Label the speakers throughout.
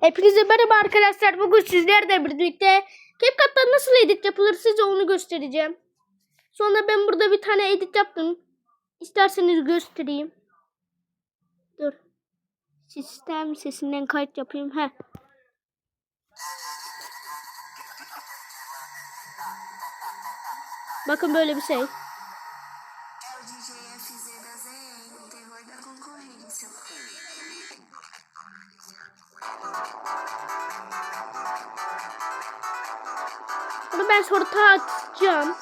Speaker 1: Hepinize merhaba arkadaşlar. Bugün sizlerle birlikte CapCut'ta nasıl edit yapılır size onu göstereceğim. Sonra ben burada bir tane edit yaptım. İsterseniz göstereyim. Dur. Sistem sesinden kayıt yapayım. Heh. Bakın böyle bir şey. Bunu ben sorta atacağım.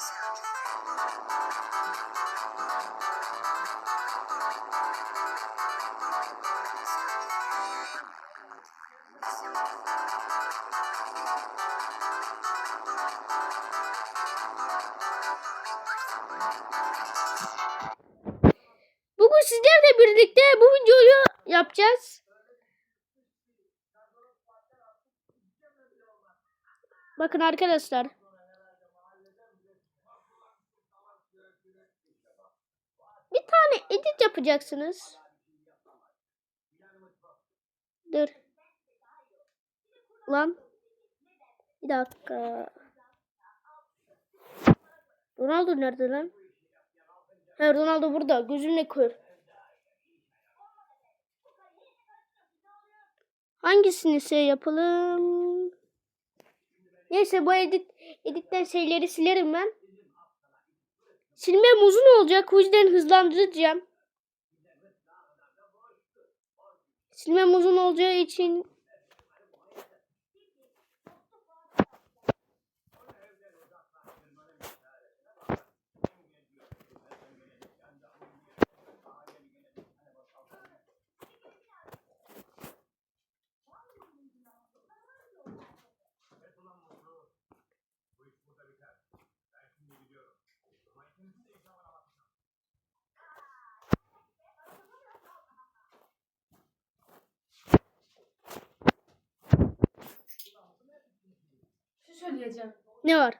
Speaker 1: Bugün sizlerle birlikte bu videoyu yapacağız. Bakın arkadaşlar. Bir tane edit yapacaksınız. Dur. Lan. Bir dakika. Ronaldo nerede lan? Ha Ronaldo burada. Gözünle kör. Hangisini şey yapalım? Neyse bu edit editten şeyleri silerim ben. Silmem uzun olacak. O yüzden hızlandıracağım. Silmem uzun olacağı için
Speaker 2: söyleyeceğim.
Speaker 1: ne var?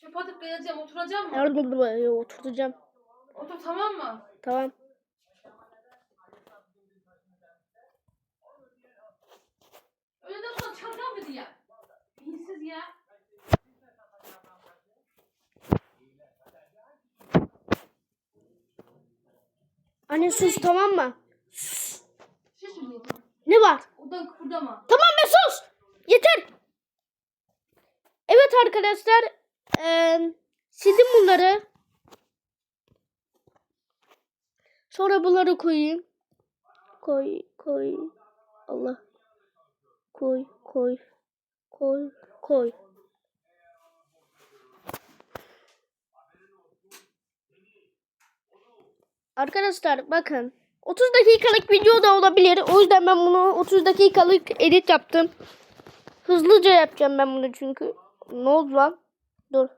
Speaker 2: Çöp atıp geleceğim. Oturacağım mı?
Speaker 1: Yardım oturtacağım.
Speaker 2: Otur tamam mı?
Speaker 1: Tamam.
Speaker 2: Öyle de sonra çarpar mıydı ya? Beyinsiz ya.
Speaker 1: Anne sus tamam mı?
Speaker 2: Şey söyleyeceğim.
Speaker 1: Ne var?
Speaker 2: Odan kıpırdama.
Speaker 1: Tamam be sus. Yeter. Arkadaşlar. eee sildim bunları. Sonra bunları koyayım. Koy koy. Allah. Koy koy. Koy koy. Arkadaşlar bakın. 30 dakikalık video da olabilir. O yüzden ben bunu 30 dakikalık edit yaptım. Hızlıca yapacağım ben bunu çünkü. Ne oldu lan? Dur.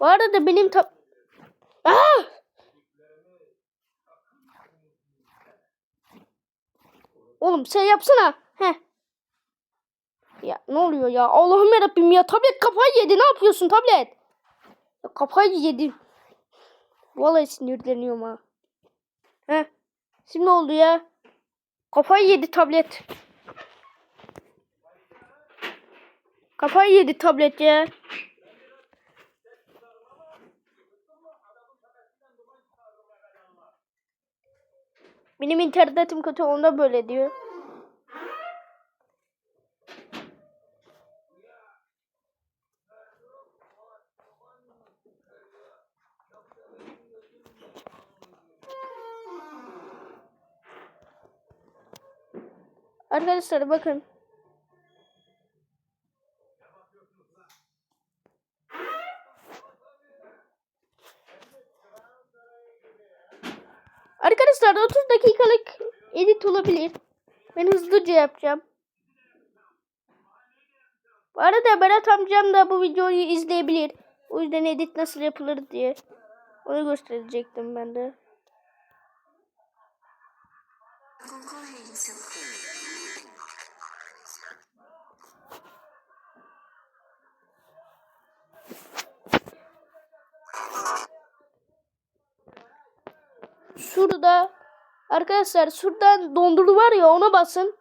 Speaker 1: Bu arada benim ta... Aa! Oğlum sen yapsana. Heh. Ya ne oluyor ya? Allah'ım yarabbim ya. Tablet kafayı yedi. Ne yapıyorsun tablet? Ya, kafayı yedi. Vallahi sinirleniyorum ha. Heh. Şimdi ne oldu ya? Kafayı yedi tablet. Kafayı yedi tablet ya. Benim internetim kötü onda böyle diyor. Arkadaşlar bakın. Arkadaşlar 30 dakikalık edit olabilir. Ben hızlıca yapacağım. Bu arada Berat amcam da bu videoyu izleyebilir. O yüzden edit nasıl yapılır diye. Onu gösterecektim ben de. Şurada Arkadaşlar şuradan donduru var ya ona basın.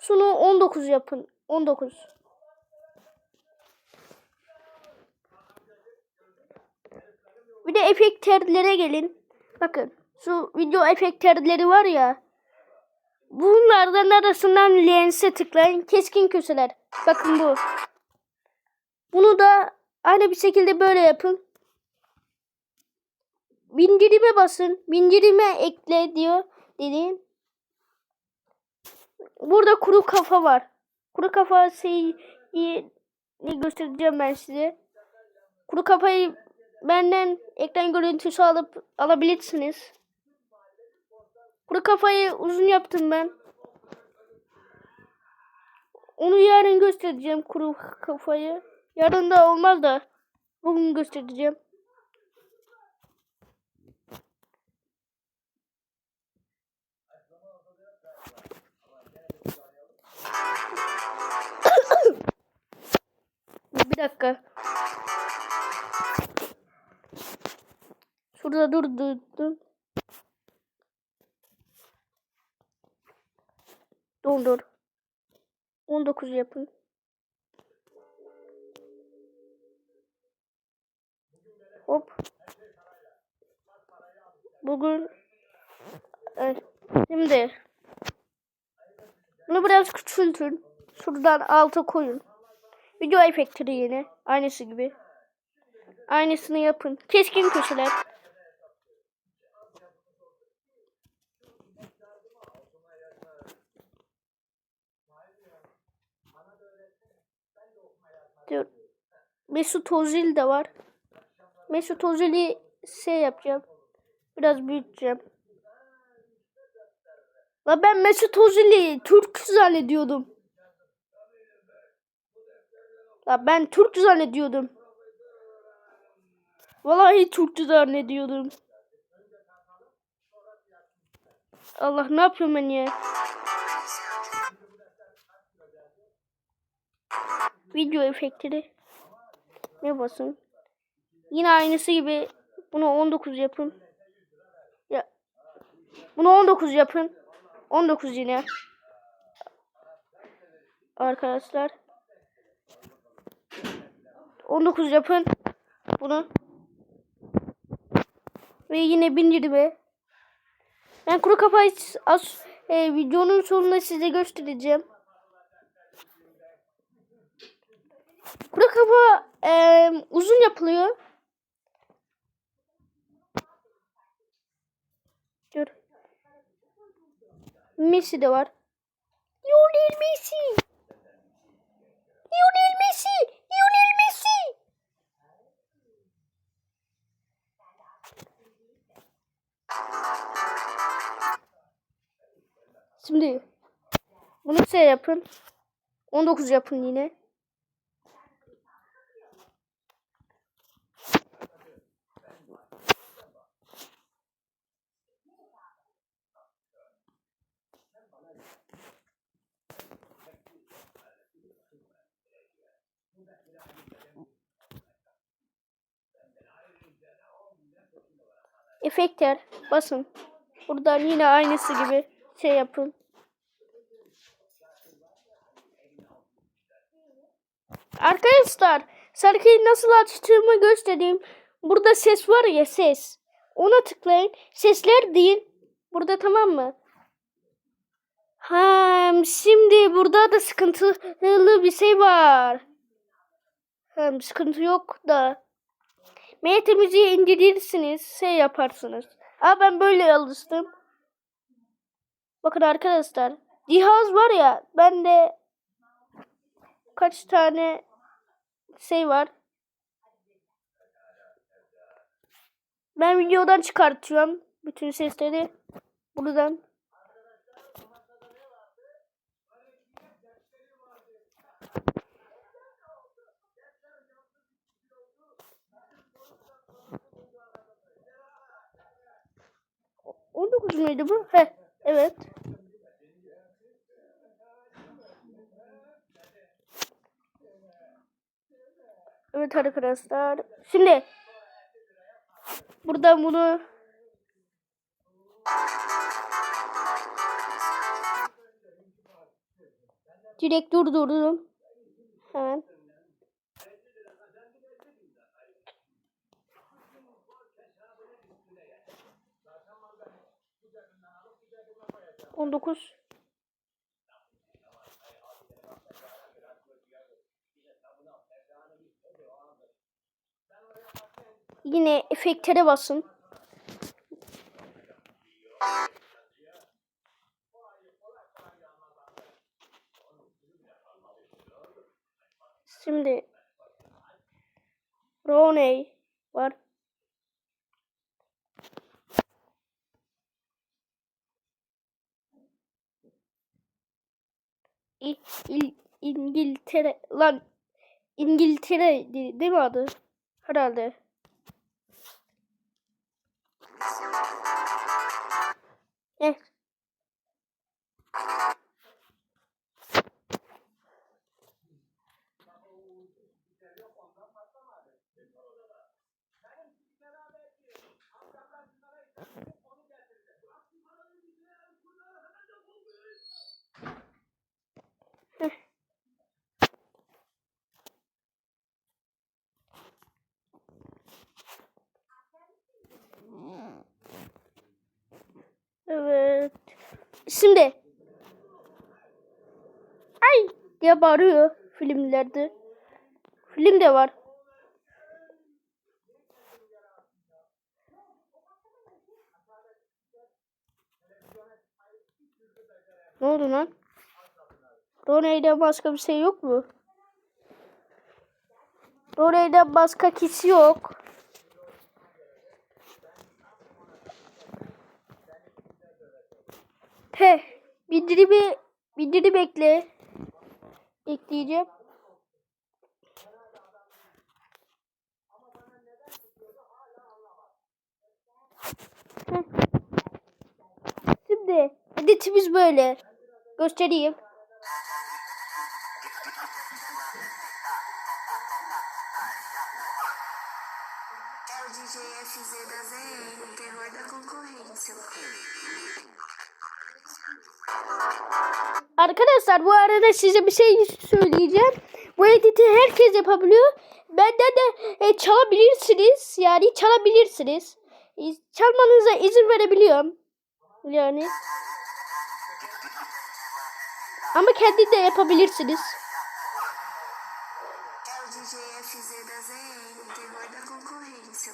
Speaker 1: Şunu 19 yapın. 19. Bir de efektörlere gelin. Bakın şu video efektörleri var ya. Bunlardan arasından lense tıklayın. Keskin köşeler. Bakın bu. Bunu da aynı bir şekilde böyle yapın. Bindirime basın. Bindirime ekle diyor. Dediğin. Burada kuru kafa var. Kuru kafa şeyi ne göstereceğim ben size. Kuru kafayı benden ekran görüntüsü alıp alabilirsiniz. Kuru kafayı uzun yaptım ben. Onu yarın göstereceğim kuru kafayı. Yarın da olmaz da bugün göstereceğim. Bir dakika. Şurada dur dur dur. Dondur. 19 yapın. Hop. Bugün Eh, şimdi bunu biraz küçültün. Şuradan alta koyun. Video efektleri yine. Aynısı gibi. Aynısını yapın. Keskin köşeler. Dur. Mesut Özil de var. Mesut Özil'i şey yapacağım. Biraz büyüteceğim. La ben Mesut Özil'i Türk zannediyordum. La ben Türk zannediyordum. Vallahi Türk zannediyordum. Allah ne yapıyorum ben ya? Video efektleri. Ne basın? Yine aynısı gibi bunu 19 yapın. Ya bunu 19 yapın. 19 yine. Arkadaşlar. 19 yapın. Bunu. Ve yine bindirme. Ben kuru kafayı az e, videonun sonunda size göstereceğim. Kuru kafa e, uzun yapılıyor. Dur. Messi de var. Lionel Messi. Şimdi bunu şey yapın. 19 yapın yine. Efektler basın. Buradan yine aynısı gibi şey yapın. Arkadaşlar şarkıyı nasıl açtığımı göstereyim. Burada ses var ya ses. Ona tıklayın. Sesler deyin. Burada tamam mı? Ha, şimdi burada da sıkıntılı bir şey var. Hem sıkıntı yok da. MT müziği indirirsiniz, şey yaparsınız. Aa ben böyle alıştım. Bakın arkadaşlar, cihaz var ya, bende kaç tane şey var. Ben videodan çıkartıyorum bütün sesleri buradan. O- 19 muydu bu? He, evet. Evet arkadaşlar. Şimdi burada bunu direkt durdurdum. Hemen. On dokuz. Yine efektlere basın. Şimdi Roney var. İ, İl- İngiltere lan İngiltere değil mi adı? Herhalde. Thank you. Şimdi. Ay diye bağırıyor filmlerde. Film de var. Ne oldu lan? Roney'den başka bir şey yok mu? Roney'den başka kişi yok. He, bildirimi bildiri bekle. Ekleyeceğim. Heh. Şimdi editimiz böyle. Göstereyim.
Speaker 3: É DJ FZ da o terror da concorrência.
Speaker 1: Arkadaşlar bu arada size bir şey söyleyeceğim. Bu editi herkes yapabiliyor. Benden de e, çalabilirsiniz. Yani çalabilirsiniz. E, çalmanıza izin verebiliyorum. Yani. Ama kendi de yapabilirsiniz.
Speaker 3: É o DJ FZ da ZN, o terror da concorrência.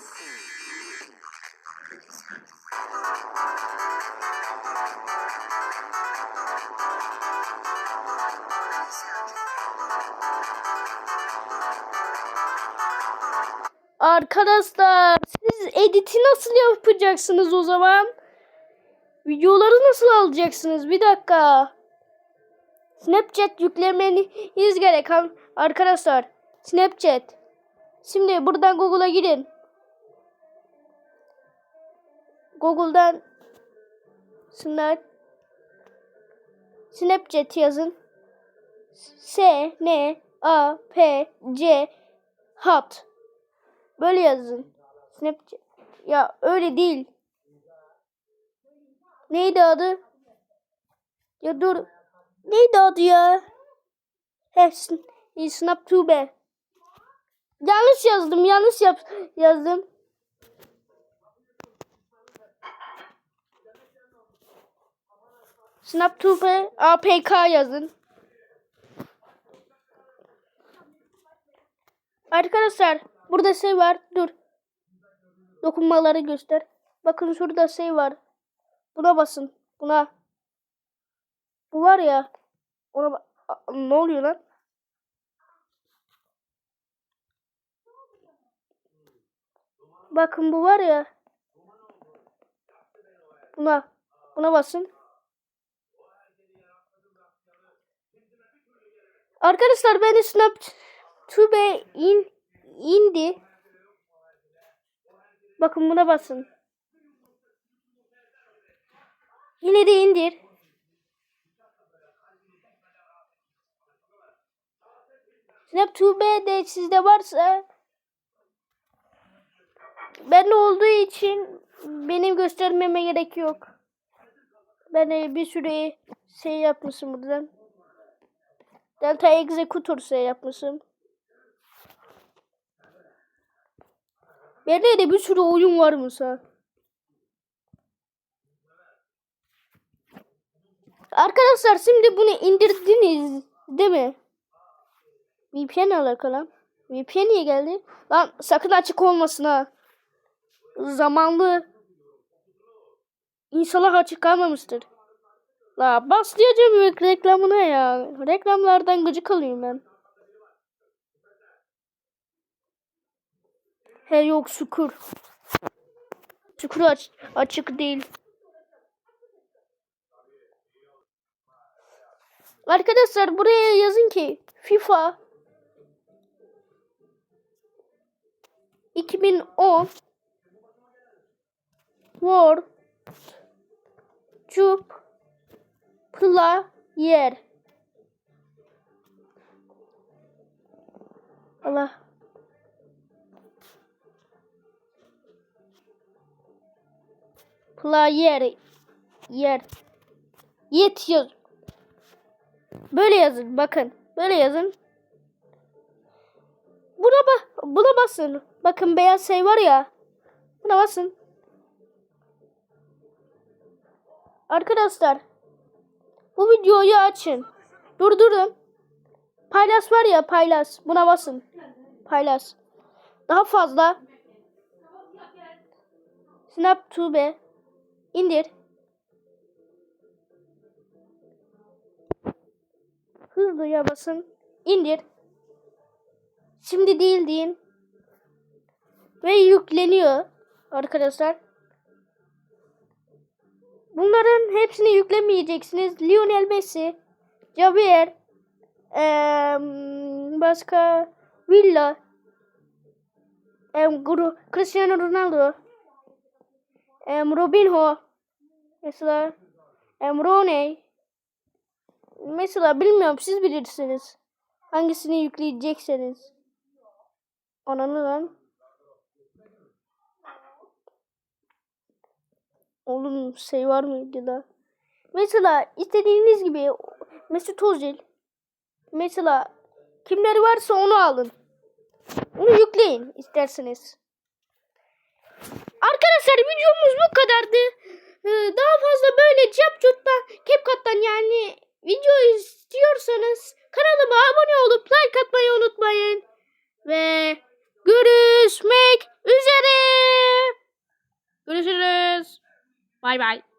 Speaker 1: Arkadaşlar siz editi nasıl yapacaksınız o zaman? Videoları nasıl alacaksınız? Bir dakika. Snapchat yüklemeniz gerek arkadaşlar. Snapchat. Şimdi buradan Google'a girin. Google'dan Snap Snapchat yazın. S N A P C Hat. Böyle yazın. Snapchat. Ya öyle değil. Neydi adı? Ya dur. Neydi adı ya? Hepsi. Snaptube. Yanlış yazdım. Yanlış yap yazdım. Snaptube APK yazın. Arkadaşlar burada şey var. Dur. Dokunmaları göster. Bakın şurada şey var. Buna basın. Buna. Bu var ya. Ona ne oluyor lan? Bakın bu var ya. Buna. Buna basın. Arkadaşlar beni Snaptube in Bakın buna basın. Yine de indir. Snaptube de sizde varsa ben olduğu için benim göstermeme gerek yok. Ben de bir süre şey yapmışım buradan. Delta Executor şey yapmışım. Bende de bir sürü oyun var Musa. Arkadaşlar şimdi bunu indirdiniz değil mi? VPN alakalı. VPN niye geldi? Lan sakın açık olmasın ha. Zamanlı. İnşallah açık kalmamıştır. La bas diyeceğim reklamına ya. Reklamlardan gıcık alıyorum ben. He yok şükür. Şükür aç açık değil. Arkadaşlar buraya yazın ki FIFA 2010 World Cup Player Allah Player yer Yet yaz Böyle yazın bakın. Böyle yazın. Buna bak buna basın. Bakın beyaz şey var ya. Buna basın. Arkadaşlar bu videoyu açın. Durdurun. Paylaş var ya paylaş. Buna basın. Paylaş. Daha fazla. SnapTube indir. Hızlıca basın. İndir. Şimdi değil deyin. Ve yükleniyor arkadaşlar. Bunların hepsini yüklemeyeceksiniz. Lionel Messi, Javier, başka Villa, Gru- Cristiano Ronaldo, Robinho, mesela em, Rooney, Mesela bilmiyorum siz bilirsiniz. Hangisini yükleyecekseniz. Ananı lan. Oğlum şey var mıydı da? Mesela istediğiniz gibi Mesut Özil. Mesela kimleri varsa onu alın. Onu yükleyin isterseniz. Arkadaşlar videomuz bu kadardı. Ee, Daha fazla böyle CapCut'tan, CapCut'tan yani video istiyorsanız kanalıma abone olup like atmayı unutmayın. Ve görüşmek üzere. Görüşürüz. Bay bay.